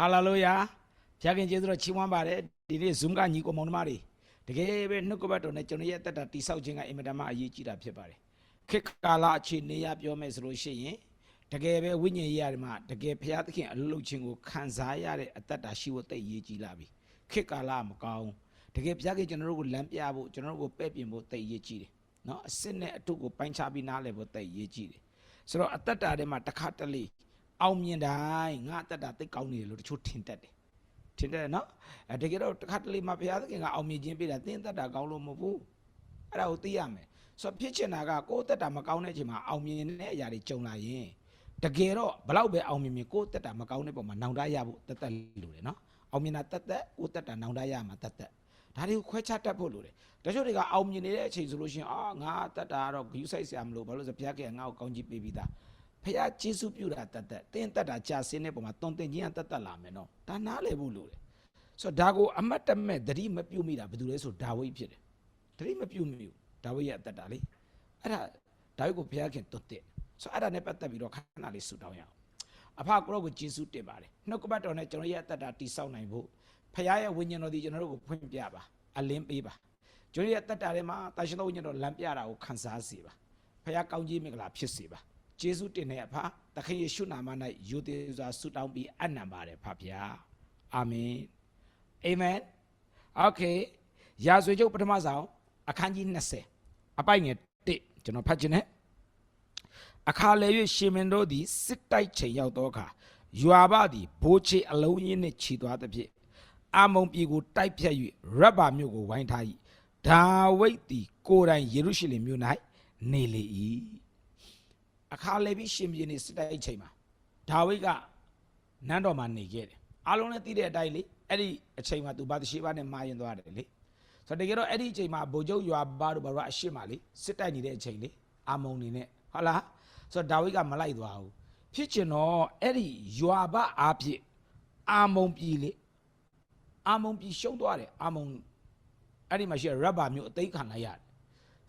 ဟာလေလုယာဖခင်ကျေးဇူးတော်ချီးမွမ်းပါတယ်ဒီနေ့ Zoom ကညီကိုမောင်နှမတွေတကယ်ပဲနှုတ်ကပတ်တော်နဲ့ကျွန်တော်ရဲ့အသက်တာတိဆောက်ခြင်းကအင်မတန်မှအရေးကြီးတာဖြစ်ပါတယ်ခေတ်ကာလအခြေအနေရပြောမယ်ဆိုလို့ရှိရင်တကယ်ပဲဝိညာဉ်ရေးရတယ်မှာတကယ်ဖခင်သခင်အလုပ်လုပ်ခြင်းကိုခံစားရတဲ့အသက်တာရှိဖို့တိတ်အရေးကြီးလာပြီခေတ်ကာလမကောင်းတကယ်ဖခင်ကျွန်တော်တို့ကိုလမ်းပြဖို့ကျွန်တော်တို့ကိုပဲ့ပြင်ဖို့တိတ်အရေးကြီးတယ်နော်အစစ်နဲ့အထုကိုပိုင်းခြားပြီးနားလည်ဖို့တိတ်အရေးကြီးတယ်ဆိုတော့အသက်တာထဲမှာတစ်ခါတလေ အောင်မြင်တိုင်းငါအသက်တာတိတ်ကောင်းနေတယ်လို့တချို့ထင်တတ်တယ်ထင်တယ်နော်အဲတကယ်တော့တစ်ခါတလေမှဘုရားသခင်ကအောင်မြင်ခြင်းပေးတာသင်သက်တာကောင်းလို့မဟုတ်ဘူးအဲ့ဒါကိုသိရမယ်ဆိုတော့ဖြစ်ချင်တာကကိုယ်သက်တာမကောင်းတဲ့အချိန်မှာအောင်မြင်တဲ့အရာတွေကြုံလာရင်တကယ်တော့ဘလောက်ပဲအောင်မြင်မြင်ကိုယ်သက်တာမကောင်းတဲ့ပုံမှာနောင်တရဖို့တက်တက်လို့တယ်နော်အောင်မြင်တာတက်တက်ကိုယ်သက်တာနောင်တရမှာတက်တက်ဒါတွေကိုခွဲခြားတတ်ဖို့လိုတယ်တချို့တွေကအောင်မြင်နေတဲ့အချိန်ဆိုလို့ရှိရင်အာငါတက်တာကတော့ဂယူးဆိုင်ဆရာမလို့ဘာလို့လဲဆိုဘုရားကငါ့ကိုကောင်းကြီးပေးပြီးသား ဖခင်ကျေးဇူးပြုတာတက်တက်တင်းတက်တာကြာစင်းတဲ့ပုံမှာတုံတင်ခြင်းကတက်တက်လာမယ်နော်ဒါနားလည်ဖို့လိုတယ်ဆိုတော့ဒါကိုအမတ်တမဲ့သတိမပြုတ်မိတာဘာလို့လဲဆိုဒါဝိဒ်ဖြစ်တယ်သတိမပြုတ်မိဘူးဒါဝိဒ်ရဲ့အသက်တာလေအဲ့ဒါဒါဝိဒ်ကိုဘုရားခင်တွတ်တဲ့ဆိုတော့အဲ့ဒါနဲ့ပတ်သက်ပြီးတော့ခဏလေးဆူတောင်းရအောင်အဖကိုရောကိုယေရှုတင်ပါတယ်နှုတ်ကပတ်တော်နဲ့ကျွန်တော်ရဲ့အသက်တာတိဆောက်နိုင်ဖို့ဖခင်ရဲ့ဝိညာဉ်တော်ဒီကျွန်တော်တို့ကိုဖွင့်ပြပါအလင်းပေးပါကျွန်တော်ရဲ့အသက်တာထဲမှာတာရှင်တော်ဝိညာဉ်တော်လမ်းပြတာကိုခံစားစေပါဖခင်ကောင်းကြီးမင်္ဂလာဖြစ်စေပါ ယေရှုတင်တဲ့အဖသခင်ယေရှုနာမ၌ယိုသေးစွာဆုတောင်းပြီးအနံပါတယ်ဖဖျားအာမင် အာမင်โอเคရာဇဝကျုပ်ပထမဆောင်အခန်းကြီး20အပိုင်ငယ်1ကျွန်တော်ဖတ်ခြင်းနဲ့အခါလေ၍ရှင်မင်းတို့သည်စစ်တိုက်ချိန်ရောက်သောအခါယွာဘသည်ဘိုးချေအလုံးရင်းနှင့်ခြီသွားသဖြင့်အာမုန်ပြည်ကိုတိုက်ဖြတ်၍ရဗ္ဗာမြို့ကိုဝိုင်းထား၏ဒါဝိဒ်သည်ကိုယ်တိုင်ယေရုရှလင်မြို့၌နေလေ၏ အခါလေပြီးရှင်ပြည်နေစစ်တိုက်ချိန်မှာဒါဝိဒ်ကနန်းတော်မှာနေခဲ့တယ်အားလုံးလည်းသိတဲ့အတိုင်းလေအဲ့ဒီအချိန်မှာသူဘာသရှိဘာနဲ့မှားရင်သွားတယ်လေဆိုတော့တကယ်တော့အဲ့ဒီအချိန်မှာဗိုလ်ချုပ်ယွာဘာတို့ဘာတို့အရှိမလေစစ်တိုက်နေတဲ့အချိန်လေအာမုံနေနဲ့ဟုတ်လားဆိုတော့ဒါဝိဒ်ကမလိုက်သွားဘူးဖြစ်ချင်တော့အဲ့ဒီယွာဘအားဖြင့်အာမုံပြည်လေအာမုံပြည်ရှုံးသွားတယ်အာမုံအဲ့ဒီမှာရှိရရဗ္ဗာမျိုးအသိခံလိုက်ရတယ်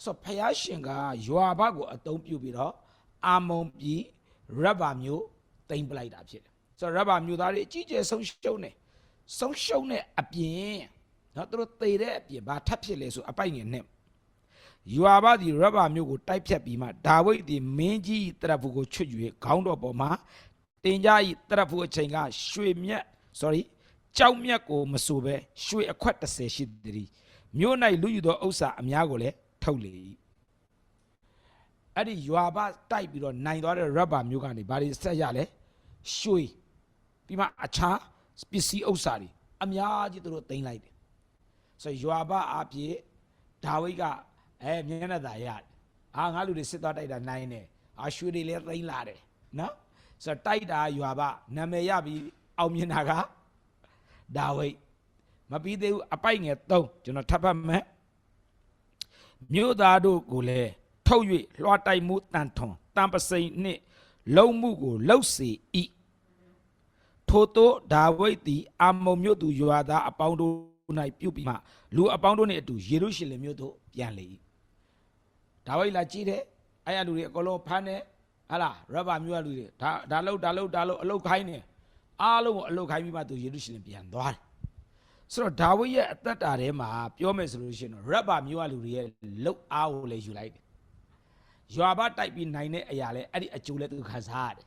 ဆိုတော့ဖယားရှင်ကယွာဘကိုအသုံးပြုပြီးတော့ အာမုံပြည်ရဘမျိုးတိမ့်ပလိုက်တာဖြစ်တယ်ဆိုတော့ရဘမျိုးသားတွေအကြီးကျယ်ဆုံးရှုံးတယ်ဆုံးရှုံးတဲ့အပြင်နော်သူတို့သေတဲ့အပြင်ဘာထပ်ဖြစ်လဲဆိုအပိုက်ငယ်နဲ့ယွာဘသည်ရဘမျိုးကိုတိုက်ဖြတ်ပြီးမှဒါဝိဒ်သည်မင်းကြီးတရဖူကိုချွတ်၍ခေါင်းတော်ပေါ်မှာတင်ကြဤတရဖူအချိန်ကရွှေမြက် sorry ကြောက်မြက်ကိုမဆိုပဲရွှေအခွက်30ရှိသည်မြို့၌လူယူသောဥစ္စာအများကိုလည်းထုတ်လေ၏ အဲ့ဒီယွာဘတိုက်ပြီးတော့နိုင်သွားတဲ့ရဗ္ဗာမြို့ကနေဘာတွေဆက်ရလဲရွှေပြီးမှအခြားပစ္စည်းဥစ္စာတွေအများကြီးသူတို့တင်လိုက်တယ်ဆိုတော့ယွာဘအပြည့်ဒါဝိဒ်ကအဲမျက်နှာသာရတယ်အာငါလူတွေစစ်သွားတိုက်တာနိုင်တယ်အာရွှေတွေလည်းသိမ်းလာတယ်နော်ဆိုတော့တိုက်တာယွာဘနာမည်ရပြီးအောင်မြင်တာကဒါဝိဒ်မပြီးသေးဘူးအပိုက်ငယ်3ကျွန်တော်ထပ်ဖတ်မယ်မြို့သားတို့ကိုလည်း ထုတ်၍လွှာတိုက်မှုတန်ထွန်တန်ပစိန်နှင့်လုံမှုကိုလှုပ်စေ၏ထို့သောဒါဝိဒ်သည်အာမုန်မြို့သူယွာသားအပေါင်းတို့၌ပြုတ်ပြီးမှလူအပေါင်းတို့နှင့်အတူယေရုရှလင်မြို့သို့ပြန်လေ၏ဒါဝိဒ်လာကြည့်တယ်အဲ့ရလူတွေအကုန်လုံးဖမ်းတယ်ဟာလားရဗ္ဗာမြို့ရလူတွေဒါဒါလုတ်ဒါလုတ်ဒါလုတ်အလုတ်ခိုင်းတယ်အားလုံးကိုအလုတ်ခိုင်းပြီးမှသူယေရုရှလင်ပြန်သွားတယ်ဆိုတော့ဒါဝိဒ်ရဲ့အသက်တာထဲမှာပြောမယ်ဆိုလို့ရှိရင်တော့ရဗ္ဗာမြို့ရလူတွေရဲ့လုတ်အားကိုလည်းယူလိုက်တယ် ယွာဘတိုက်ပြီးနိုင်တဲ့အရာလဲအဲ့ဒီအကျိုးလဲသူခံစားရတယ်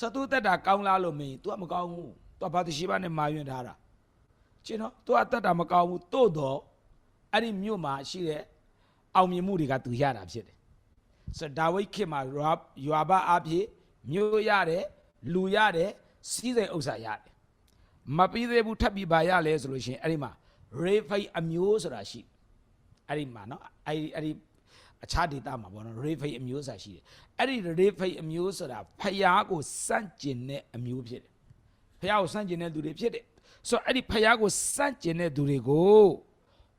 စတူတက်တာကောင်းလားလို့မင်း तू ကမကောင်းဘူး तू ကဘာတရှိပါနဲ့မာယွင်ထားတာကျင်းတော့ तू ကတက်တာမကောင်းဘူးတို့တော့အဲ့ဒီမြို့မှာရှိတဲ့အောင်မြင်မှုတွေက तू ရတာဖြစ်တယ်ဆိုတော့ဒါဝိဒ်ခေတ်မှာယွာဘအဖြစ်မြို့ရတယ်လူရတယ်စီးစိမ်ဥစ္စာရတယ်မပြီးသေးဘူးထပ်ပြီးပါရလဲဆိုလို့ရှိရင်အဲ့ဒီမှာရေဖိတ်အမျိုးဆိုတာရှိတယ်အဲ့ဒီမှာနော်အဲ့ဒီအဲ့ဒီ အခြားဒေသမှာပေါ့နော်ရေဖိတ်အမျိုးဆိုတာရှိတယ်အဲ့ဒီရေဖိတ်အမျိုးဆိုတာဖယားကိုစန့်ကျင်တဲ့အမျိုးဖြစ်တယ်ဖယားကိုစန့်ကျင်တဲ့သူတွေဖြစ်တယ်ဆိုတော့အဲ့ဒီဖယားကိုစန့်ကျင်တဲ့သူတွေကို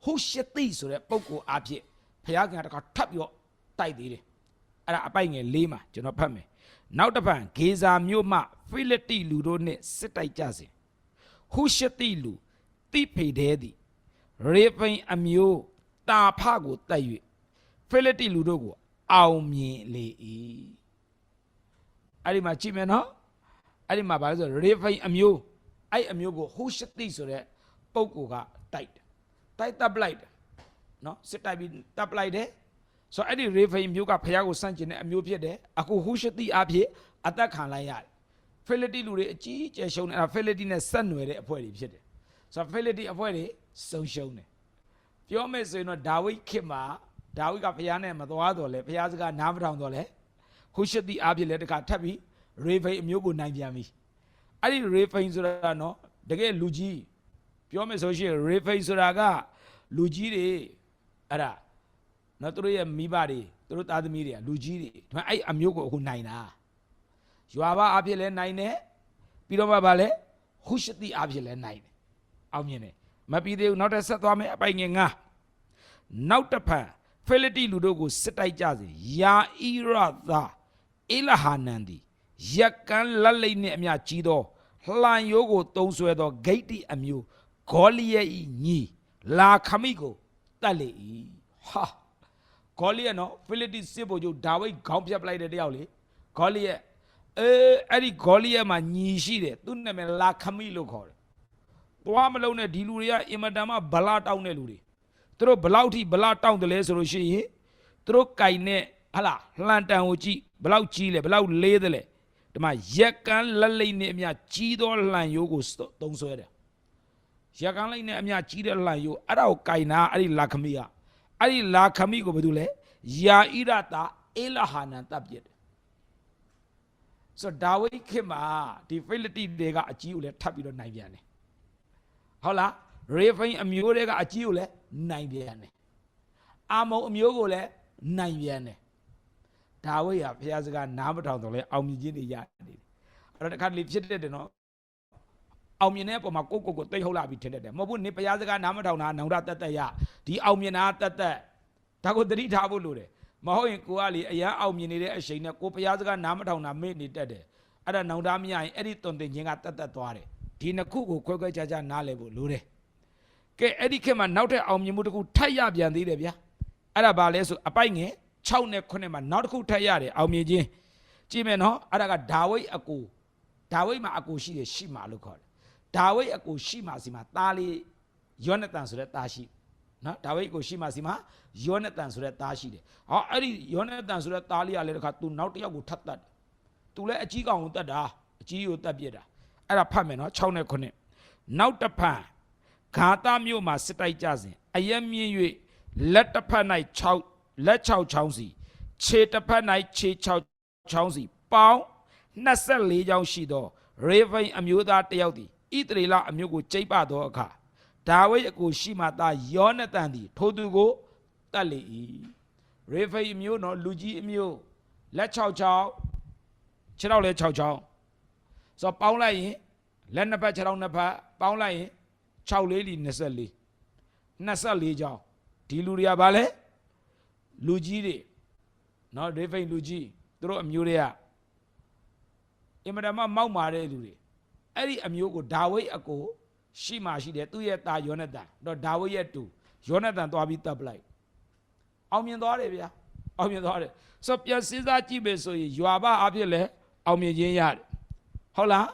ဟုရှတိဆိုတဲ့ပုံကိုအဖြစ်ဖယားကတခါထပ်ပြီးတော့တိုက်သေးတယ်အဲ့ဒါအပိုက်ငယ်လေးမှာကျွန်တော်ဖတ်မယ်နောက်တစ်ဖန်ဂေဇာမြို့မှဖိလိတိလူတို့နှင့်စစ်တိုက်ကြစဉ်ဟုရှတိလူတိဖေတဲသည်ရေဖိန်အမျိုးတာဖကိုတိုက်၍ ဖိလိတိလူတို့ကိုအောင်မြင်လေ၏အဲ့ဒီမှာကြည့်မယ်နော်အဲ့ဒီမှာဘာလဲဆိုရေဖိန်အမျိုးအဲ့အမျိုးကိုဟူရှတိဆိုတဲ့ပုဂ္ဂိုလ်ကတိုက်တယ်တိုက်တပ်ပလိုက်တယ်နော်စစ်တိုက်ပြီးတပ်ပလိုက်တယ်ဆိုတော့အဲ့ဒီရေဖိန်မျိုးကဖျားကိုစန့်ကျင်တဲ့အမျိုးဖြစ်တယ်အခုဟူရှတိအဖြစ်အသက်ခံလိုက်ရတယ်ဖိလိတိလူတွေအကြီးအကျယ်ရှုံးတယ်အဲ့ဒါဖိလိတိနဲ့ဆက်နွယ်တဲ့အဖွဲ့တွေဖြစ်တယ်ဆိုတော့ဖိလိတိအဖွဲ့တွေဆုံးရှုံးတယ်ပြောမယ်ဆိုရင်တော့ဒါဝိဒ်ခေတ်မှာ ဒါဝိဒ်ကဘုရားနဲ့မသွားတော့လဲဘုရားစကားနားမထောင်တော့လဲဟုရှတိအားဖြင့်လည်းတခါထပ်ပြီးရေဖိန်အမျိုးကိုနိုင်ပြန်ပြီအဲ့ဒီရေဖိန်ဆိုတာနော်တကယ်လူကြီးပြောမယ်ဆိုရှင်ရေဖိန်ဆိုတာကလူကြီးတွေအဲ့ဒါနော်သူတို့ရဲ့မိဘတွေသူတို့သားသမီးတွေကလူကြီးတွေဒါပေမဲ့အဲ့အမျိုးကိုအခုနိုင်တာရွာဘအားဖြင့်လည်းနိုင်တယ်ပြီးတော့မှဗာလဲဟုရှတိအားဖြင့်လည်းနိုင်တယ်အောင်မြင်တယ်မပြီးသေးဘူးနောက်တစ်ဆက်သွားမယ်အပိုင်ငယ်ငါနောက်တစ်ဖန် ဖိလိတိလူတို့ကိုစစ်တိုက်ကြစေယာဣရသာအေလဟာနန်သည်ယက်ကန်းလက်လိမ့်နှင့်အမျှကြီးသောလှန်ရိုးကိုတုံးဆွဲသောဂိတ်တိအမျိုးဂေါလိယ၏ညီလာခမိကိုတတ်လေ၏ဟာဂေါလိယနော်ဖိလိတိစစ်ဗိုလ်ချုပ်ဒါဝိဒ်ခေါင်းဖြတ်ပလိုက်တဲ့တယောက်လေဂေါလိယအဲအဲ့ဒီဂေါလိယမှာညီရှိတယ်သူ့နာမည်လာခမိလို့ခေါ်တယ်သွားမလုံးနဲ့ဒီလူတွေကအင်မတန်မှဗလာတောင်းတဲ့လူတွေ သူတို့ဘလောက်ထိဘလောက်တောင့်တယ်လဲဆိုလို့ရှိရင်သူတို့ကင်နဲ့ဟလာလှန်တန်ကိုကြည့်ဘလောက်ကြီးလဲဘလောက်လေးတယ်လဲဒီမှာရက်ကန်းလက်လိမ့်နဲ့အမြကြီးသောလှန်ရိုးကိုသုံးဆွဲတယ်ရက်ကန်းလိမ့်နဲ့အမြကြီးတဲ့လှန်ရိုးအဲ့ဒါကိုကင်နာအဲ့ဒီလာခမီကအဲ့ဒီလာခမီကိုဘာလို့လဲယာဣရတာအေလဟာနန်တပ်ပြစ်တယ်ဆိုတော့ဒါဝိဒ်ခေတ်မှာဒီဖိလိတိတွေကအကြီးကိုလည်းထပ်ပြီးတော့နိုင်ပြန်တယ်ဟုတ်လား ရေဖိန်အမျိုးတွေကအကြီးကိုလည်းနိုင်ပြန်တယ်အာမုံအမျိုးကိုလည်းနိုင်ပြန်တယ်ဒါဝိဒ်ဟာဘုရားစကားနားမထောင်တော့လဲအောင်မြင်ခြင်းတွေရနေတယ်အဲ့တော့တစ်ခါတလေဖြစ်တတ်တယ်နော်အောင်မြင်တဲ့အပေါ်မှာကိုယ့်ကိုယ်ကိုသိဟုတ်လာပြီးထင်တတ်တယ်မဟုတ်ဘူးနေဘုရားစကားနားမထောင်တာနောင်တတက်တက်ရဒီအောင်မြင်တာတက်တက်ဒါကိုသတိထားဖို့လိုတယ်မဟုတ်ရင်ကိုကလေအရန်အောင်မြင်နေတဲ့အချိန်နဲ့ကိုဘုရားစကားနားမထောင်တာမေ့နေတတ်တယ်အဲ့ဒါနောင်တမရရင်အဲ့ဒီတုံတင်ခြင်းကတက်တက်သွားတယ်ဒီနှစ်ခုကိုခွဲခွဲခြားခြားနားလည်ဖို့လိုတယ် ကဲအဲ့ဒီခေတ်မှာနောက်ထပ်အောင်မြင်မှုတစ်ခုထပ်ရပြန်သေးတယ်ဗျာအဲ့ဒါဘာလဲဆိုအပိုက်ငယ်6နဲ့9မှာနောက်တစ်ခုထပ်ရတယ်အောင်မြင်ခြင်းကြည့်မယ်နော်အဲ့ဒါကဒါဝိဒ်အကူဒါဝိဒ်မှာအကူရှိတယ်ရှိမှာလို့ခေါ်တယ်ဒါဝိဒ်အကူရှိမှာစီမှာသားလေးယောနသန်ဆိုတဲ့သားရှိနော်ဒါဝိဒ်ကိုရှိမှာစီမှာယောနသန်ဆိုတဲ့သားရှိတယ်ဟောအဲ့ဒီယောနသန်ဆိုတဲ့သားလေးကလည်းတခါသူနောက်တစ်ယောက်ကိုထပ်တတ်တယ်သူလည်းအကြီးကောင်ကိုတတ်တာအကြီးကိုတတ်ပြစ်တာအဲ့ဒါဖတ်မယ်နော်6နဲ့9နောက်တစ်ဖန် ဂါသမြို့မှာစစ်တိုက်ကြစဉ်အယက်မြင့်၍လက်တစ်ဖက်၌6လက်6ချောင်းစီခြေတစ်ဖက်၌ခြေ6ချောင်းစီပေါင်း24ချောင်းရှိသောရေဗိန်အမျိုးသားတစ်ယောက်သည်ဣသရေလအမျိုးကိုကျိပ်ပသောအခါဒါဝိဒ်အကိုရှိမှသာယောနသန်သည် ထိုသူကိုတတ်လေ၏ရေဗိန်အမျိုးနော်လူကြီးအမျိုးလက်6ချောင်းခြေထောက်လည်း6ချောင်းဆိုတော့ပေါင်းလိုက်ရင်လက်နှစ်ဖက်ခြေထောက်နှစ်ဖက်ပေါင်းလိုက်ရင် 6လေးလီ24 24ကြောင်းဒီလူတွေကဘာလဲလူကြီးတွေနော်ဒေဖိန်လူကြီးသူတို့အမျိုးတွေကအင်မတန်မှမောက်မာတဲ့လူတွေအဲ့ဒီအမျိုးကိုဒါဝိဒ်အကိုရှိမှရှိတယ်သူ့ရဲ့သားယောနသန်တော့ဒါဝိဒ်ရဲ့တူယောနသန်သွားပြီးတပ်ပလိုက်အောင်မြင်သွားတယ်ဗျာအောင်မြင်သွားတယ်ဆိုတော့ပြန်စဉ်းစားကြည့်မယ်ဆိုရင်ယွာဘအဖြစ်လဲအောင်မြင်ခြင်းရတယ်ဟုတ်လား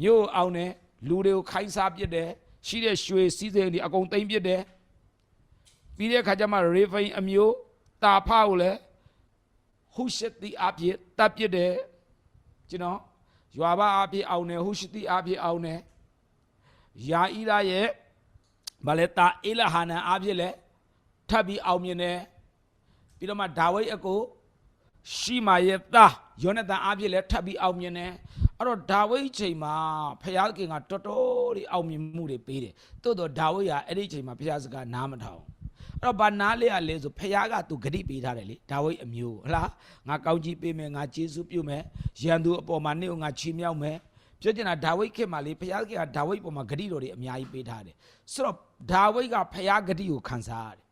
မြို့အောင်တယ်လူတွေကိုခိုင်းစားပစ်တယ် ရှိတဲ့ရွှေစည်းစိမ်တွေအကုန်သိမ်းပစ်တယ်ပြီးတဲ့အခါကျမှရေဖိန်အမျိုးတာဖကိုလည်းဟုရှတိအဖြစ်တပ်ပစ်တယ်ကျွန်တော်ရွာဘအဖြစ်အောင်တယ်ဟုရှတိအဖြစ်အောင်တယ်ယာဣရရဲ့မလဲတာအေလဟာနန်အဖြစ်လဲထပ်ပြီးအောင်မြင်တယ်ပြီးတော့မှဒါဝိဒ်အကို ရှိမာရဲ့သားယောနသန်အားဖြင့်လည်းထပ်ပြီးအောင်မြင်တယ်အဲ့တော့ဒါဝိဒ်ချိန်မှာဖျားခင်ကတော်တော်လေးအောင်မြင်မှုတွေပေးတယ်တိုးတော့ဒါဝိဒ်ကအဲ့ဒီချိန်မှာဖျားစကားနားမထောင်အဲ့တော့ဘာနားလဲရလဲဆိုဖျားကသူဂတိပေးထားတယ်လေဒါဝိဒ်အမျိုးဟလားငါကောင်းကြီးပေးမယ်ငါကျေးဇူးပြုမယ်ရန်သူအပေါ်မှာနေ့ကငါချီးမြှောက်မယ်ပြောချင်တာဒါဝိဒ်ခေတ်မှာလေဖျားခင်ကဒါဝိဒ်ပေါ်မှာဂတိတော်တွေအများကြီးပေးထားတယ်ဆိုတော့ဒါဝိဒ်ကဖျားဂတိကိုခံစားရတယ်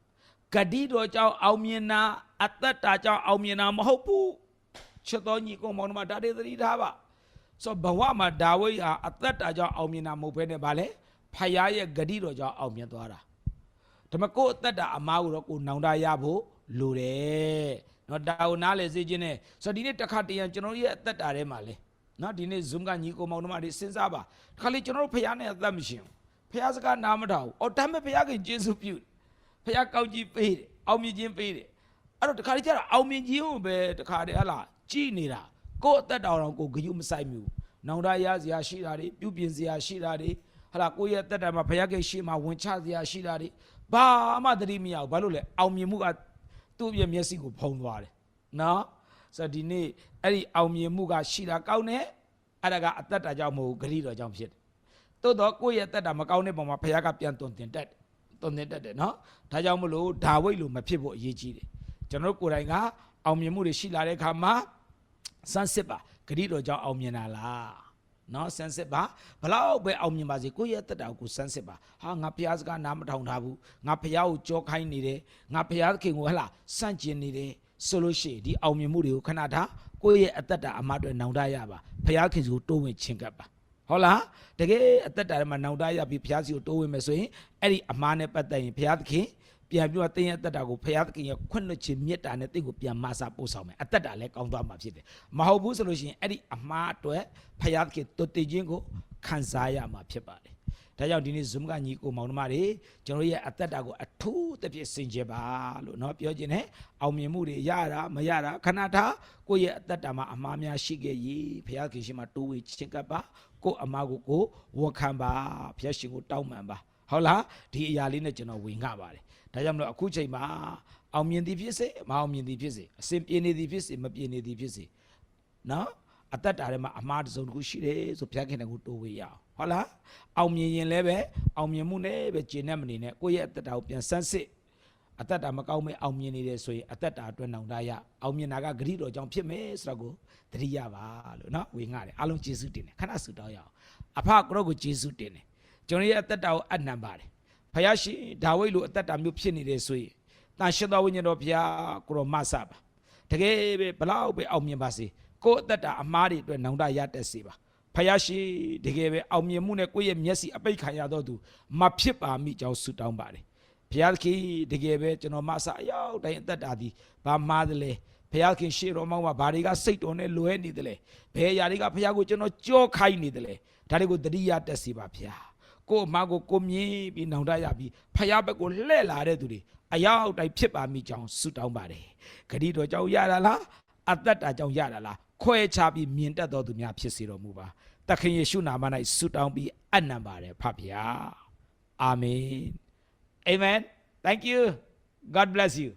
ဂတိတော်ကြောင့်အောင်မြင်တာအသက်တာကြောင့်အောင်မြင်တာမဟုတ်ဘူးချစ်တော်ညီကောင်မောင်တို့မှာဒါတွေသတိထားပါဆိုဘဝမှာဒါဝိဟာအသက်တာကြောင့်အောင်မြင်တာမဟုတ်ဘဲနဲ့ဗာလေဖယားရဲ့ဂတိတော်ကြောင့်အောင်မြင်သွားတာဓမ္မကိုအသက်တာအမားကိုတော့ကိုနောင်တရဖို့လိုတယ်နော်ဒါကိုနားလေစေခြင်းနဲ့ဆိုဒီနေ့တစ်ခါတည်းရန်ကျွန်တော်ရဲ့အသက်တာထဲမှာလဲနော်ဒီနေ့ zoom ကညီကောင်မောင်တို့မှာဒီစဉ်းစားပါတစ်ခါလေကျွန်တော်တို့ဖယားနဲ့အသက်မရှင်ဘူးဖယားစကားနားမထောင်အော်တမ်းမဲ့ဖယားခင်ကျေးဇူးပြုတယ် ဖះကောင်းကြီးပေးတယ်အောင်မြင်ခြင်းပေးတယ်အဲ့တော့တခါလေကျတော့အောင်မြင်ခြင်းကိုပဲတခါတည်းဟလာကြည်နေတာကိုယ့်အသက်တောင်တော့ကိုယ်ဂယုမဆိုင်ဘူးနောင်တရစရာရှိတာတွေပြုပြင်စရာရှိတာတွေဟလာကိုယ့်ရဲ့အသက်တာမှာဖះခင်ရှိမှဝင်ချစရာရှိတာတွေဘာမှသတိမရဘူးဘာလို့လဲအောင်မြင်မှုကသူ့ရဲ့မျက်စိကိုဖုံးသွားတယ်နော်ဆိုတော့ဒီနေ့အဲ့ဒီအောင်မြင်မှုကရှိတာကောင်းတယ်အဲ့ဒါကအသက်တာကြောင့်မဟုတ်ဘူးဂရိတော်ကြောင့်ဖြစ်တယ်သို့တော့ကိုယ့်ရဲ့အသက်တာမကောင်းတဲ့ပုံမှာဘုရားကပြန်တွင်တင်တတ်တယ် တွင်တင်တတ်တယ်နော်ဒါကြောင့်မလို့ဒါဝိတ်လိုမဖြစ်ဖို့အရေးကြီးတယ်ကျွန်တော်တို့ကိုယ်တိုင်ကအောင်မြင်မှုတွေရှိလာတဲ့အခါမှာစမ်းစစ်ပါဂရိတော်ကြောင့်အောင်မြင်တာလားနော်စမ်းစစ်ပါဘလောက်ပဲအောင်မြင်ပါစေကိုယ့်ရဲ့အသက်တာကိုစမ်းစစ်ပါဟာငါဘုရားစကားနားမထောင်ထားဘူးငါဘုရားကိုကြောခိုင်းနေတယ်ငါဘုရားသခင်ကိုဟလာစန့်ကျင်နေတယ်ဆိုလို့ရှိရင်ဒီအောင်မြင်မှုတွေကိုခဏထားကိုယ့်ရဲ့အသက်တာအမအတွက်နောင်တရပါဘုရားခင်စီကိုတိုးဝင်ချင်းကပ်ပါ ဟုတ်လားတကယ်အသက်တာထဲမှာနောင်တရပြီးဘုရားစီကိုတိုးဝင်မယ်ဆိုရင်အဲ့ဒီအမားနဲ့ပတ်သက်ရင်ဘုရားသခင်ပြန်ပြီးတော့တင်းရဲ့အသက်တာကိုဘုရားသခင်ရဲ့ခွင့်လွှတ်ခြင်းမေတ္တာနဲ့တင့်ကိုပြန်မဆပို့ဆောင်မယ်အသက်တာလည်းကောင်းသွားမှာဖြစ်တယ်မဟုတ်ဘူးဆိုလို့ရှိရင်အဲ့ဒီအမားအတွက်ဘုရားသခင်တုတ်တည်ခြင်းကိုခံစားရမှာဖြစ်ပါတယ် ဒါကြောင့်ဒီနေ့ Zoom ကညီကိုမောင်နှမတွေကျွန်တော်တို့ရဲ့အသက်တာကိုအထူးတစ်ပြည့်စင်ကြယ်ပါလို့เนาะပြောခြင်းနဲ့အောင်မြင်မှုတွေရတာမရတာခဏထားကိုယ့်ရဲ့အသက်တာမှာအမှားများရှိခဲ့ရင်ဘုရားခင်ရှင်မှာတိုးဝေချင်းကပ်ပါကိုယ့်အမှားကိုကိုယ်ဝန်ခံပါဘုရားရှင်ကိုတောင်းပန်ပါဟုတ်လားဒီအရာလေးနဲ့ကျွန်တော်ဝင်ငှပါတယ်ဒါကြောင့်မလို့အခုချိန်မှာအောင်မြင်သည်ဖြစ်စေမအောင်မြင်သည်ဖြစ်စေအစဉ်ပြေနေသည်ဖြစ်စေမပြေနေသည်ဖြစ်စေ နော်အသက်တာထဲမှာအမှားတစ်စုံတစ်ခုရှိတယ်ဆိုဘုရားခင်တဲ့ကိုတိုးဝေးရအောင် ဟုတ်လားအောင်မြင်ရင်လည်းပဲအောင်မြင်မှုနဲ့ပဲကျင့်တဲ့မနေနဲ့ကိုယ့်ရဲ့အသက်တာကိုပြန်ဆန်းစစ်အသက်တာမကောင်းမဲ့အောင်မြင်နေတယ်ဆိုရင်အသက်တာအတွက်နောင်တရအောင်မြင်တာကဂရိတော်ကြောင့်ဖြစ်မယ်ဆိုတော့ကိုသတိရပါလို့နော်ဝေငှတယ်အားလုံးကျေးဇူးတင်တယ်ခဏဆုတောင်းရအောင်အဖကရောကိုကျေးဇူးတင်တယ်ကျွန်တော်ရဲ့အသက်တာကိုအနံပါတယ်ဖယားရှင်ဒါဝိဒ်လိုအသက်တာမျိုးဖြစ်နေတယ်ဆိုရင်တာရှင်တော်ဝိညာဉ်တော်ဘုရားကိုရောမဆပါတကယ်ပဲဘလောက်ပဲအောင်မြင်ပါစေကိုယ့်အသက်တာအမားတွေအတွက်နောင်တရတတ်စေပါ ဖယားရှိတကယ်ပဲအောင်မြင်မှုနဲ့ကိုယ့်ရဲ့မျက်စိအပိတ်ခံရတော့သူမဖြစ်ပါမိကြောင်းဆုတောင်းပါတယ်ဘုရားသခင်တကယ်ပဲကျွန်တော်မဆအရောက်တိုင်းအသက်တာဒီဘာမှားတယ်လဲဘုရားသခင်ရှေ့တော်မှာဘာတွေကစိတ်တော်နဲ့လွဲနေတယ်လဲဘယ်အရာတွေကဘုရားကိုကျွန်တော်ကြောခိုင်းနေတယ်လဲဒါတွေကိုတတိယတက်စေပါဘုရားကိုယ့်အမကိုကိုမြင်ပြီးနောင်တရပြီးဖယားဘက်ကိုလှည့်လာတဲ့သူတွေအရောက်တိုင်းဖြစ်ပါမိကြောင်းဆုတောင်းပါတယ်ဂတိတော်ကြောင့်ရတာလားအသက်တာကြောင့်ရတာလား ခွဲခြားပြီးမြင်တတ်တော်သူများဖြစ်စေတော်မူပါသခင်ယေရှုနာမ၌ဆုတောင်းပြီးအနံပါတယ်ဖဗျာအာမင် amen thank you god bless you